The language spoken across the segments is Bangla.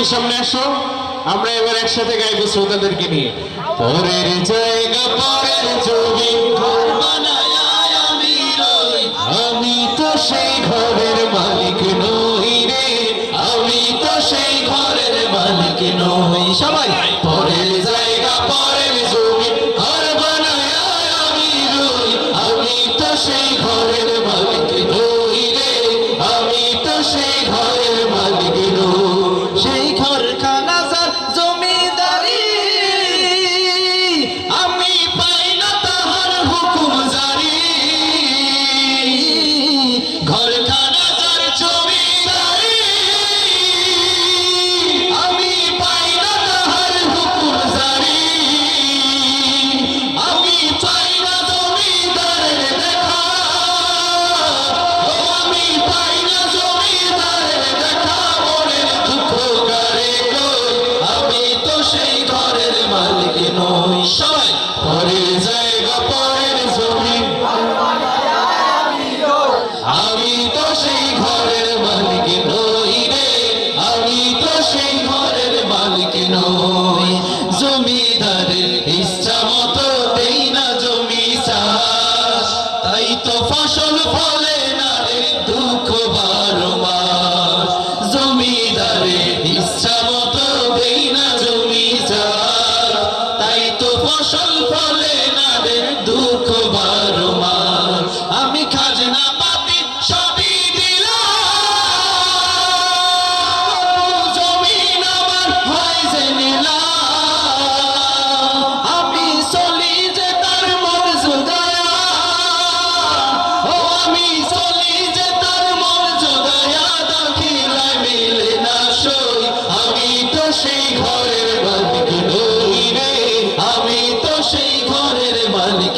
একটু সামনে আসো। আমরা এবার একসাথে গাইবো শ্রোতাদেরকে নিয়ে। পরের জায়গা পরের আমি তো সেই ঘরের মালিক নই রে। আমি তো সেই ঘরের মালিক নই। সবাই পরের জায়গা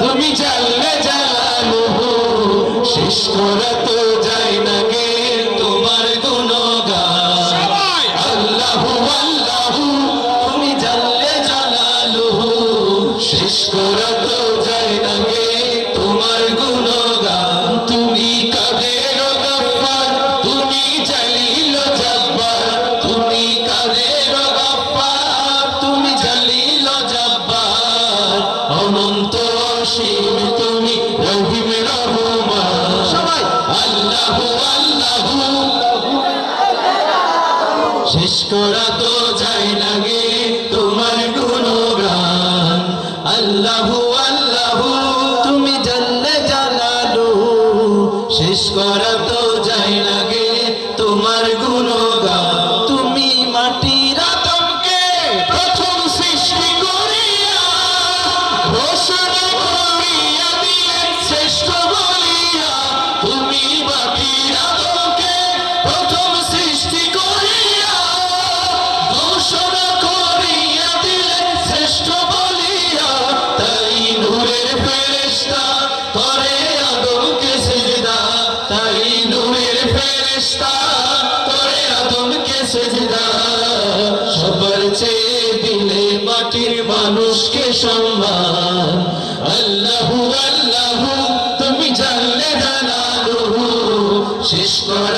তুমি জানলে জানালু শেষ করে শেষ করা তো যায় সম্মান আল্লাহু আল্লাহু তুমি জানলে জানালু। শেষ করা